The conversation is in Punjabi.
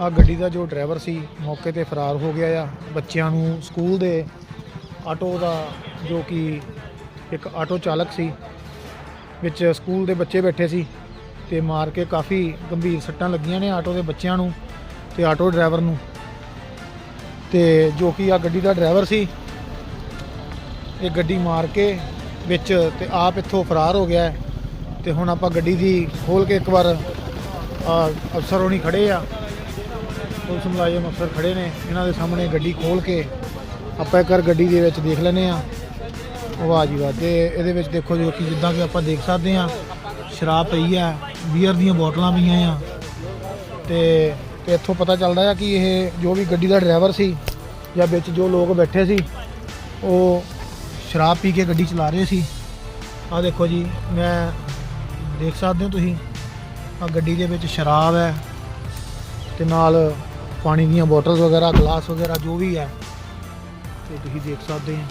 ਆ ਗੱਡੀ ਦਾ ਜੋ ਡਰਾਈਵਰ ਸੀ ਮੌਕੇ ਤੇ ਫਰਾਰ ਹੋ ਗਿਆ ਆ। ਬੱਚਿਆਂ ਨੂੰ ਸਕੂਲ ਦੇ ਆਟੋ ਦਾ ਜੋ ਕਿ ਇੱਕ ਆਟੋ ਚਾਲਕ ਸੀ, ਵਿੱਚ ਸਕੂਲ ਦੇ ਬੱਚੇ ਬੈਠੇ ਸੀ ਤੇ ਮਾਰ ਕੇ ਕਾਫੀ ਗੰਭੀਰ ਸੱਟਾਂ ਲੱਗੀਆਂ ਨੇ ਆਟੋ ਦੇ ਬੱਚਿਆਂ ਨੂੰ ਤੇ ਆਟੋ ਡਰਾਈਵਰ ਨੂੰ। ਤੇ ਜੋ ਕਿ ਆ ਗੱਡੀ ਦਾ ਡਰਾਈਵਰ ਸੀ, ਇਹ ਗੱਡੀ ਮਾਰ ਕੇ ਵਿੱਚ ਤੇ ਆਪ ਇੱਥੋਂ ਫਰਾਰ ਹੋ ਗਿਆ ਹੈ। ਤੇ ਹੁਣ ਆਪਾਂ ਗੱਡੀ ਦੀ ਖੋਲ ਕੇ ਇੱਕ ਵਾਰ ਅਫਸਰ ਹੋਣੀ ਖੜੇ ਆ। ਪੁਲਿਸ ਮੁਲਾਜ਼ਮ ਅਫਸਰ ਖੜੇ ਨੇ। ਇਹਨਾਂ ਦੇ ਸਾਹਮਣੇ ਗੱਡੀ ਖੋਲ ਕੇ ਆਪਾਂ ਇੱਕ ਵਾਰ ਗੱਡੀ ਦੇ ਵਿੱਚ ਦੇਖ ਲੈਨੇ ਆ ਵਾਹ ਜੀ ਵਾਹ। ਤੇ ਇਹਦੇ ਵਿੱਚ ਦੇਖੋ ਜੋ ਕਿ ਜਿੱਦਾਂ ਕਿ ਆਪਾਂ ਦੇਖ ਸਕਦੇ ਆ ਸ਼ਰਾਬ ਪਈ ਆ ਬੀਅਰ ਦੀਆਂ ਬੋਤਲਾਂ ਪਈਆਂ ਆ। ਤੇ ਤੇ ਇੱਥੋਂ ਪਤਾ ਚੱਲਦਾ ਆ ਕਿ ਇਹ ਜੋ ਵੀ ਗੱਡੀ ਦਾ ਡਰਾਈਵਰ ਸੀ ਜਾਂ ਵਿੱਚ ਜੋ ਲੋਕ ਬੈਠੇ ਸੀ, ਉਹ ਸ਼ਰਾਬ ਪੀ ਕੇ ਗੱਡੀ ਚਲਾ ਰਹੇ ਸੀ। ਆ ਦੇਖੋ ਜੀ, ਮੈਂ ਦੇਖ ਸਕਦੇ ਹੋ ਤੁਸੀਂ। ਆ ਗੱਡੀ ਦੇ ਵਿੱਚ ਸ਼ਰਾਬ ਹੈ ਤੇ ਨਾਲ ਪਾਣੀ ਦੀਆਂ ਬੋਟਲਸ ਵਗੈਰਾ, ਗਲਾਸ ਵਗੈਰਾ ਜੋ ਵੀ ਹੈ, ਤੇ ਤੁਸੀਂ ਦੇਖ ਸਕਦੇ ਹੋ।